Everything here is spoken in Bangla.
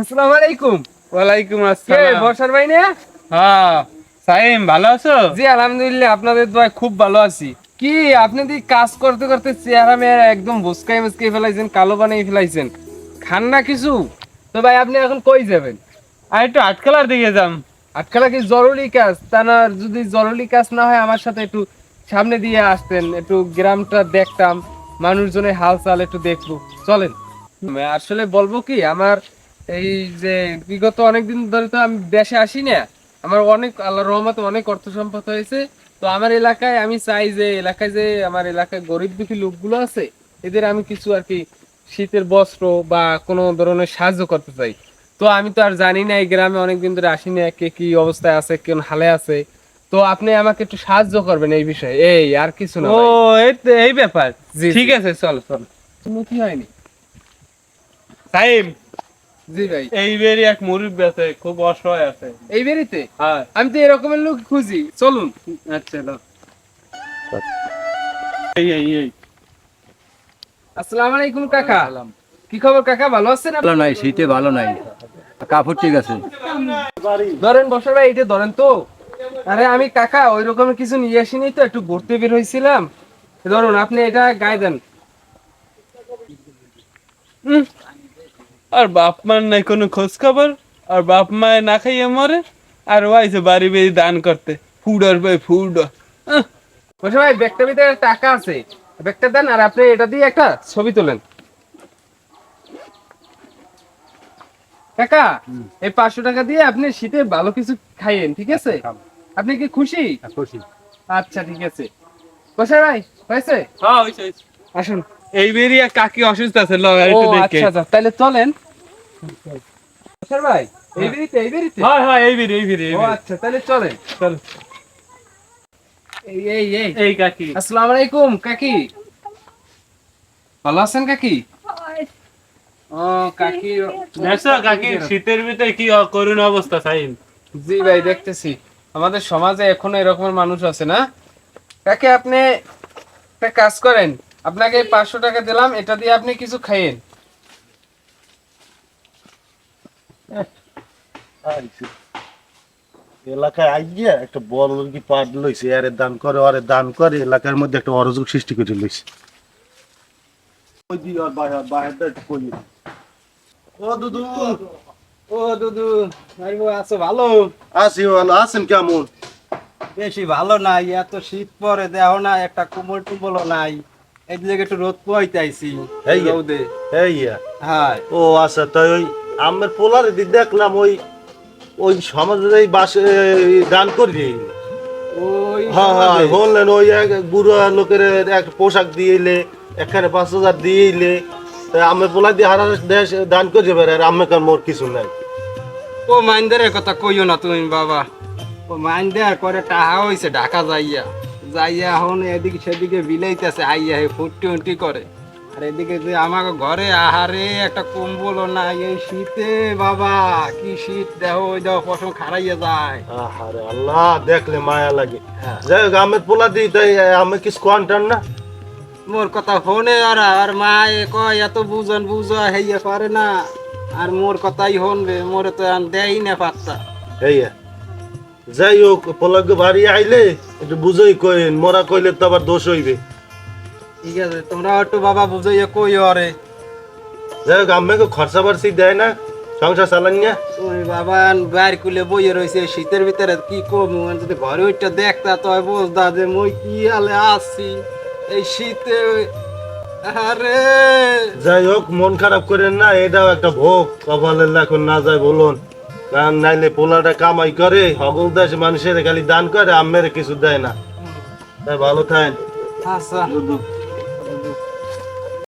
আসসালামু আলাইকুম। ওয়ালাইকুম আসসালাম। বর্ষার ভাই না? হ্যাঁ সাইম ভালো আছো? জি আলহামদুলিল্লাহ আপনাদের দোয়ায় খুব ভালো আছি। কি আপনি দি কাজ করতে করতে চেহারা মেয়ারা একদম বুসকাই মুসকাই ফেলাইছেন কালো বানিয়ে ফেলাইছেন? খান না কিছু? তো ভাই আপনি এখন কই যাবেন? আর একটু আটকালার দিকে যাম। আটকালা কি জরুরি কাজ? তা না যদি জরুরি কাজ না হয় আমার সাথে একটু সামনে দিয়ে আসতেন একটু গ্রামটা দেখতাম মানুষজনের হাল চাল একটু দেখব। চলেন। আসলে বলব কি আমার এই যে বিগত অনেকদিন ধরে তো আমি দেশে আসি না আমার অনেক আল্লাহর রহমতে অনেক অর্থ সম্পদ হয়েছে। তো আমার এলাকায় আমি চাই যে এলাকায় যে আমার এলাকায় গরিব দুঃখী লোকগুলো আছে এদের আমি কিছু আর কি শীতের বস্ত্র বা কোনো ধরনের সাহায্য করতে চাই। তো আমি তো আর জানি না এই গ্রামে অনেকদিন ধরে আসি না কে কি অবস্থায় আছে কোন হালে আছে। তো আপনি আমাকে একটু সাহায্য করবেন এই বিষয়ে এই আর কিছু না ও এই ব্যাপার। ঠিক। আছে চল চল। কি হয়নি। সাইম জি ভাই। এই বেরি এক মুরব্বী আছে খুব অসহায় আছে। এই বেরিতে? হ্যাঁ। আমি তো এরকমের লোক খুঁজি। চলুন। আচ্ছা নাও। এই এই এই। আসসালামু আলাইকুম কাকা কি খবর কাকা? ভালো আছেন ভালো নাই শীতে ভালো নাই। কাপড় ঠিক আছে। ধরেন বসে ভাই এটা ধরেন তো। আরে আমি কাকা ওই রকমের কিছু নিয়ে আসিনি তো একটু ঘুরতে বের হয়েছিলাম ধরুন আপনি এটা গায়ে দেন। আর বাপ মার নাই কোনো খোঁজ খবর আর বাপ মায় না খাইয়ে মরে আর ওয়াইছে বাড়ি বেরি দান করতে। ফুডর ভাই ফুড বসে ভাই ব্যাগটার ভিতরে টাকা আছে। ব্যাগটা দেন আর আপনি এটা দিয়ে একটা ছবি তোলেন। কাকা এই পাঁচশো টাকা দিয়ে আপনি শীতে ভালো কিছু খাইয়েন ঠিক আছে? আপনি কি খুশি? খুশি। আচ্ছা ঠিক আছে। বসে ভাই হয়েছে? হ্যাঁ। আসুন। এই বেরি এক কাকি অসুস্থ আছে ল ও একটু দেখে আচ্ছা আচ্ছা তাহলে চলেন। বসে ভাই এই বেরিতে এই বেরিতে। হ্যাঁ হ্যাঁ এই বেরি এই বেরি ও আচ্ছা তাহলে চলেন। চল। এই এই এই। এই কাকি। আসসালামু আলাইকুম কাকি। ভালো আছেন কাকি? ও কাকি। দেখছ কাকি শীতের ভিতরে কি করুণ অবস্থা সাইম জি ভাই দেখতেছি। আমাদের সমাজে এখনও এরকমের মানুষ আছে না? কাকে আপনি একটা কাজ করেন। আপনাকে পাঁচশো টাকা দিলাম এটা দিয়ে আপনি কিছু খাইয়েন। এলাকায় আইয়া একটা বড় কি পাট লইছে আরে দান করে আরে দান করে এলাকার মধ্যে একটা অরাজক সৃষ্টি করে লইছে। ও দুদু। ও দুদু ভাইবো আছো ভালো? আসি ভালো। আছেন কেমন? বেশি ভালো নাই এত শীত পরে দেহ না একটা কোমল টুমলও নাই। এই দিকে একটু রোদ পোয়াইতে আইছি এই যে। রোদে। এই হ্যাঁ। ও আচ্ছা তাই ওই আমের পোলার দি দেখলাম ওই ওই সমাজের এই বাসে দান করি ওই হ্যাঁ হ্যাঁ বললেন ওই এক বুড়া লোকের এক পোশাক দিয়েলে এখানে পাঁচ হাজার দিয়েলে আমের পোলা দিয়ে হারা দেশ দান করে যাবে আর আমি কার মোর কিছু নাই। ও মাইন্দারের কথা কইও না তুমি বাবা। ও মাইন্দার করে টাহা হইছে ঢাকা যাইয়া। যাইয়া এখন এদিকে সেদিকে বিলাইতেছে আইয়া হে ফুটি উন্টি করে। আর এদিকে যে আমাকে ঘরে আহারে একটা কম্বল নাই এই শীতে বাবা কি শীত দেহ ওই দেহ পশম খারাইয়া যায়। আহারে আল্লাহ দেখলে মায়া লাগে। হ্যাঁ। যাই হোক আমের পোলা দিই তাই আমি কিছু কোয়ান্টার না? মোর কথা ফোনে আর আর মা এ কয় এত বুঝন বুঝা হইয়া পারে না। আর মোর কথাই হনবে মোরে তো আর দেই না পাত্তা। এই যাই হোক পোলাকে বাড়ি আইলে একটু বুঝই কইন মোরা কইলে তো আবার দোষ হইবে। ঠিক আছে তোমরা একটু বাবা বুঝাইয়া কই আরে। যাই হোক আমাকে খরচা বাড়ছি দেয় না সংসার চালান না। ওই বাবা বাইর কুলে বইয়ে রয়েছে শীতের ভিতরে কি কম যদি ঘরে ওইটা দেখতা তো বুঝদা যে মই কি হালে আসছি এই শীতে। আরে। যাই হোক মন খারাপ করেন না এটাও একটা ভোগ। কপালের এখন না যায় বলুন। কারণ নাইলে পোলাটা কামাই করে হগল দেশ মানুষের খালি দান করে আমের কিছু দেয় না। তাই ভালো থাকেন। আচ্ছা।